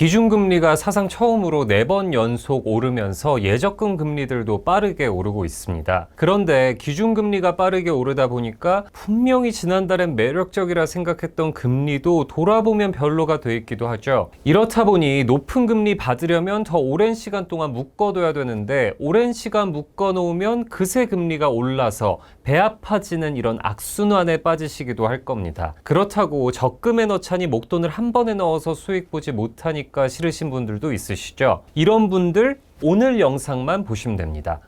기준금리가 사상 처음으로 네번 연속 오르면서 예적금 금리들도 빠르게 오르고 있습니다. 그런데 기준금리가 빠르게 오르다 보니까 분명히 지난달엔 매력적이라 생각했던 금리도 돌아보면 별로가 돼 있기도 하죠. 이렇다 보니 높은 금리 받으려면 더 오랜 시간 동안 묶어둬야 되는데 오랜 시간 묶어놓으면 그새 금리가 올라서 배 아파지는 이런 악순환에 빠지시기도 할 겁니다. 그렇다고 적금에 넣자니 목돈을 한 번에 넣어서 수익 보지 못하니까 싫으신 분들도 있으시죠? 이런 분들 오늘 영상만 보시면 됩니다.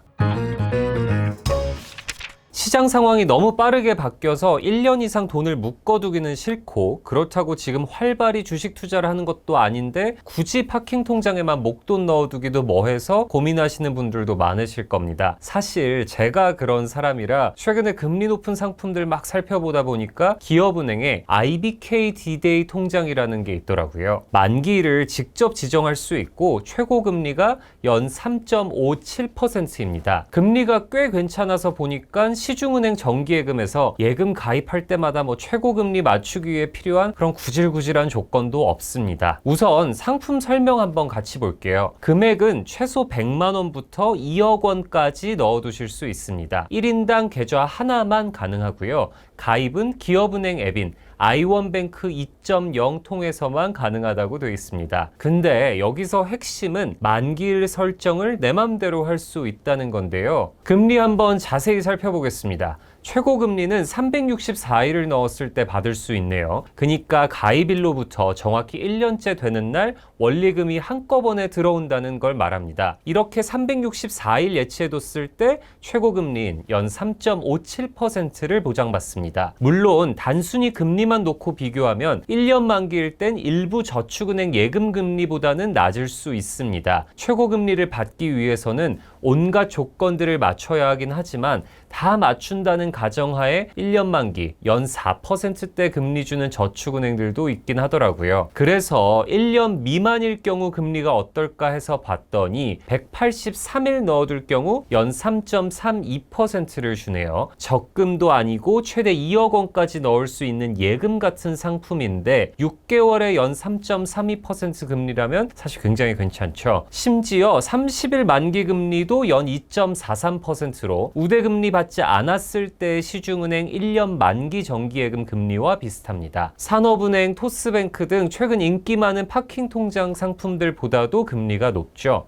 시장 상황이 너무 빠르게 바뀌어서 1년 이상 돈을 묶어두기는 싫고 그렇다고 지금 활발히 주식 투자를 하는 것도 아닌데 굳이 파킹 통장에만 목돈 넣어두기도 뭐해서 고민하시는 분들도 많으실 겁니다. 사실 제가 그런 사람이라 최근에 금리 높은 상품들 막 살펴보다 보니까 기업은행에 IBK D-Day 통장이라는 게 있더라고요. 만기를 직접 지정할 수 있고 최고 금리가 연 3.57%입니다. 금리가 꽤 괜찮아서 보니까 시중 은행 정기예금에서 예금 가입할 때마다 뭐 최고금리 맞추기 위해 필요한 그런 구질구질한 조건도 없습니다. 우선 상품 설명 한번 같이 볼게요. 금액은 최소 100만 원부터 2억 원까지 넣어두실 수 있습니다. 1인당 계좌 하나만 가능하고요. 가입은 기업은행 앱인 아이원뱅크 2.0 통해서만 가능하다고 되어 있습니다. 근데 여기서 핵심은 만기일 설정을 내 맘대로 할 수 있다는 건데요. 금리 한번 자세히 살펴보겠습니다. 최고 금리는 364일을 넣었을 때 받을 수 있네요. 그니까 가입일로부터 정확히 1년째 되는 날 원리금이 한꺼번에 들어온다는 걸 말합니다. 이렇게 364일 예치해뒀을 때 최고 금리인 연 3.57%를 보장받습니다. 물론 단순히 금리만 놓고 비교하면 1년 만기일 땐 일부 저축은행 예금 금리보다는 낮을 수 있습니다. 최고 금리를 받기 위해서는 온갖 조건들을 맞춰야 하긴 하지만 다 맞춘다는 가정하에 1년 만기 연 4%대 금리 주는 저축은행들도 있긴 하더라고요. 그래서 1년 미만일 경우 금리가 어떨까 해서 봤더니 183일 넣어둘 경우 연 3.32%를 주네요. 적금도 아니고 최대 2억 원까지 넣을 수 있는 예금 같은 상품인데 6개월에 연 3.32% 금리라면 사실 굉장히 괜찮죠. 심지어 30일 만기 금리도 연 2.43%로 우대금리 받지 않았을 때 시중은행 1년 만기 정기예금 금리와 비슷합니다. 산업은행, 토스뱅크 등 최근 인기 많은 파킹 통장 상품들보다도 금리가 높죠.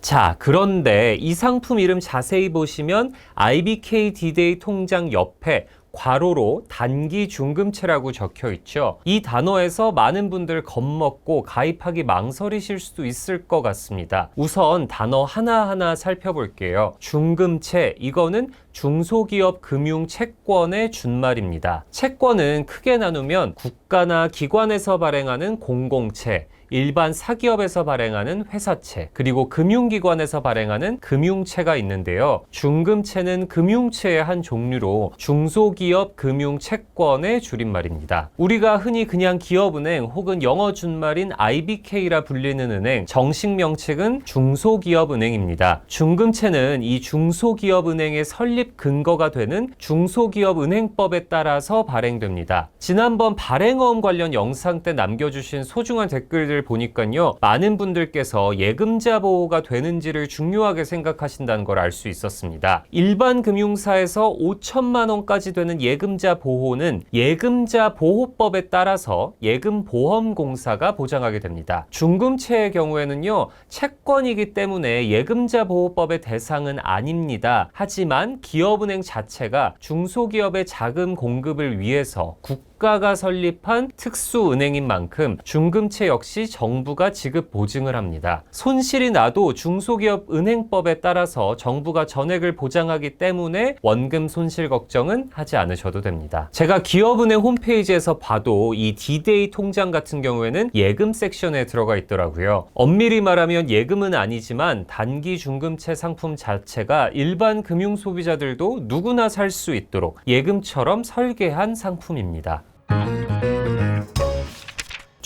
자, 그런데 이 상품 이름 자세히 보시면 IBK D-Day 통장 옆에 괄호로 단기 중금채라고 적혀 있죠. 이 단어에서 많은 분들 겁먹고 가입하기 망설이실 수도 있을 것 같습니다. 우선 단어 하나하나 살펴볼게요. 중금채, 이거는 중소기업 금융 채권의 준말입니다. 채권은 크게 나누면 국가나 기관에서 발행하는 공공채, 일반 사기업에서 발행하는 회사채, 그리고 금융기관에서 발행하는 금융채가 있는데요. 중금채는 금융채의 한 종류로 중소 기업 금융 채권의 줄임말입니다. 우리가 흔히 그냥 기업은행 혹은 영어 준말인 IBK라 불리는 은행, 정식 명칭은 중소기업은행입니다. 중금채는 이 중소기업은행의 설립 근거가 되는 중소기업은행법에 따라서 발행됩니다. 지난번 발행어음 관련 영상 때 남겨주신 소중한 댓글들 보니까요. 많은 분들께서 예금자 보호가 되는지를 중요하게 생각하신다는 걸 알 수 있었습니다. 일반 금융사에서 5천만 원까지 되는 예금자 보호는 예금자 보호법에 따라서 예금보험공사가 보장하게 됩니다. 중금채의 경우에는요. 채권이기 때문에 예금자 보호법의 대상은 아닙니다. 하지만 기업은행 자체가 중소기업의 자금 공급을 위해서 국 국가가 설립한 특수은행인 만큼 중금채 역시 정부가 지급 보증을 합니다. 손실이 나도 중소기업 은행법에 따라서 정부가 전액을 보장하기 때문에 원금 손실 걱정은 하지 않으셔도 됩니다. 제가 기업은행 홈페이지에서 봐도 이 D-Day 통장 같은 경우에는 예금 섹션에 들어가 있더라고요. 엄밀히 말하면 예금은 아니지만 단기 중금채 상품 자체가 일반 금융 소비자들도 누구나 살 수 있도록 예금처럼 설계한 상품입니다. Bye.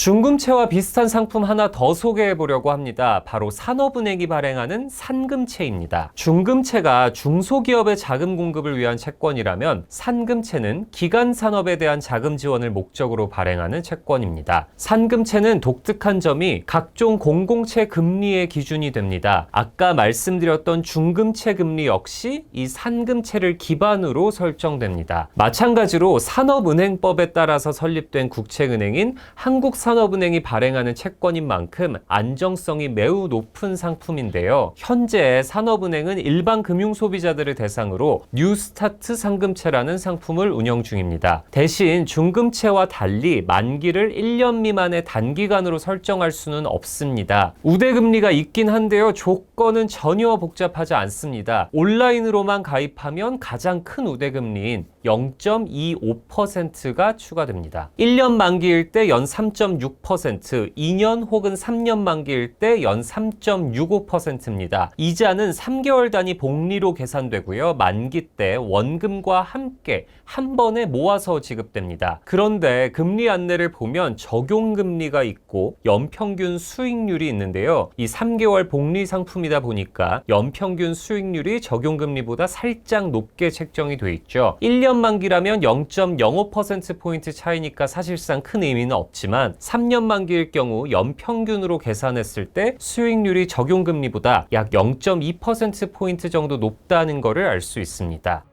중금채와 비슷한 상품 하나 더 소개해 보려고 합니다. 바로 산업은행이 발행하는 산금채입니다. 중금채가 중소기업의 자금 공급을 위한 채권이라면 산금채는 기간 산업에 대한 자금 지원을 목적으로 발행하는 채권입니다. 산금채는 독특한 점이 각종 공공채 금리의 기준이 됩니다. 아까 말씀드렸던 중금채 금리 역시 이 산금채를 기반으로 설정됩니다. 마찬가지로 산업은행법에 따라서 설립된 국채은행인 한국산 업은행이 발행하는 채권인 만큼 안정성이 매우 높은 상품인데요. 현재 산업은행은 일반 금융 소비자들을 대상으로 뉴스타트 상금채라는 상품을 운영 중입니다. 대신 중금채와 달리 만기를 1년 미만의 단기간으로 설정할 수는 없습니다. 우대금리가 있긴 한데요. 조건은 전혀 복잡하지 않습니다. 온라인으로만 가입하면 가장 큰 우대금리인 0.25%가 추가됩니다. 1년 만기일 때 연 3.6%, 2년 혹은 3년 만기일 때 연 3.65%입니다. 이자는 3개월 단위 복리로 계산되고요. 만기 때 원금과 함께 한 번에 모아서 지급됩니다. 그런데 금리 안내를 보면 적용 금리가 있고 연평균 수익률이 있는데요. 이 3개월 복리 상품이다 보니까 연평균 수익률이 적용 금리보다 살짝 높게 책정이 돼 있죠. 1년 만기라면 0.05%포인트 차이니까 사실상 큰 의미는 없지만 3년 만기일 경우 연평균으로 계산했을 때 수익률이 적용 금리보다 약 0.2%포인트 정도 높다는 것을 알 수 있습니다.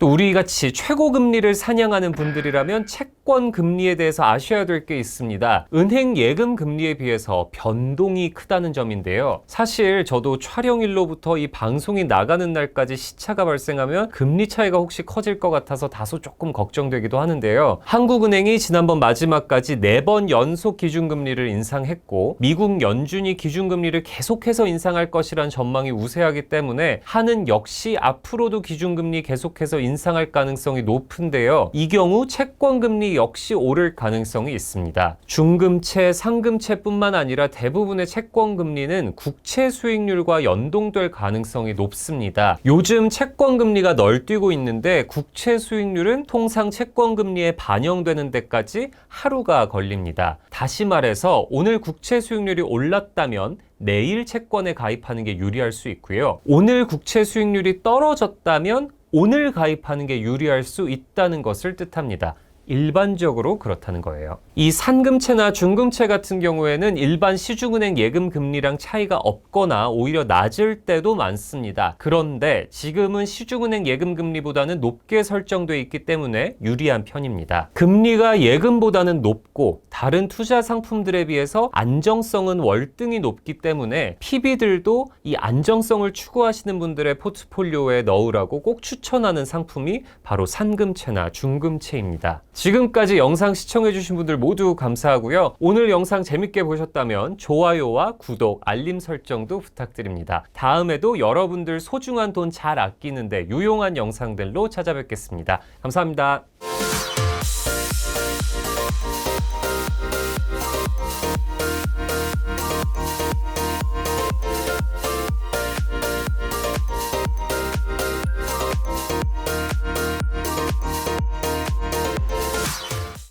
또 우리 같이 최고 금리를 사냥하는 분들이라면 채권 금리에 대해서 아셔야 될 게 있습니다. 은행 예금 금리에 비해서 변동이 크다는 점인데요. 사실 저도 촬영일로부터 이 방송이 나가는 날까지 시차가 발생하면 금리 차이가 혹시 커질 것 같아서 다소 조금 걱정되기도 하는데요. 한국은행이 지난번 마지막까지 네번 연속 기준금리를 인상했고 미국 연준이 기준금리를 계속해서 인상할 것이란 전망이 우세하기 때문에 한은 역시 앞으로도 기준금리 계속해서 인상할 가능성이 높은데요. 이 경우 채권 금리 역시 오를 가능성이 있습니다. 중금채, 상금채뿐만 아니라 대부분의 채권 금리는 국채 수익률과 연동될 가능성이 높습니다. 요즘 채권 금리가 널뛰고 있는데 국채 수익률은 통상 채권 금리에 반영되는 데까지 하루가 걸립니다. 다시 말해서 오늘 국채 수익률이 올랐다면 내일 채권에 가입하는 게 유리할 수 있고요. 오늘 국채 수익률이 떨어졌다면 오늘 가입하는 게 유리할 수 있다는 것을 뜻합니다. 일반적으로 그렇다는 거예요. 이 산금채나 중금채 같은 경우에는 일반 시중은행 예금 금리랑 차이가 없거나 오히려 낮을 때도 많습니다. 그런데 지금은 시중은행 예금 금리보다는 높게 설정돼 있기 때문에 유리한 편입니다. 금리가 예금보다는 높고 다른 투자 상품들에 비해서 안정성은 월등히 높기 때문에 PB들도 이 안정성을 추구하시는 분들의 포트폴리오에 넣으라고 꼭 추천하는 상품이 바로 산금채나 중금채입니다. 지금까지 영상 시청해주신 분들 모두 감사하고요. 오늘 영상 재밌게 보셨다면 좋아요와 구독, 알림 설정도 부탁드립니다. 다음에도 여러분들 소중한 돈 잘 아끼는데 유용한 영상들로 찾아뵙겠습니다. 감사합니다.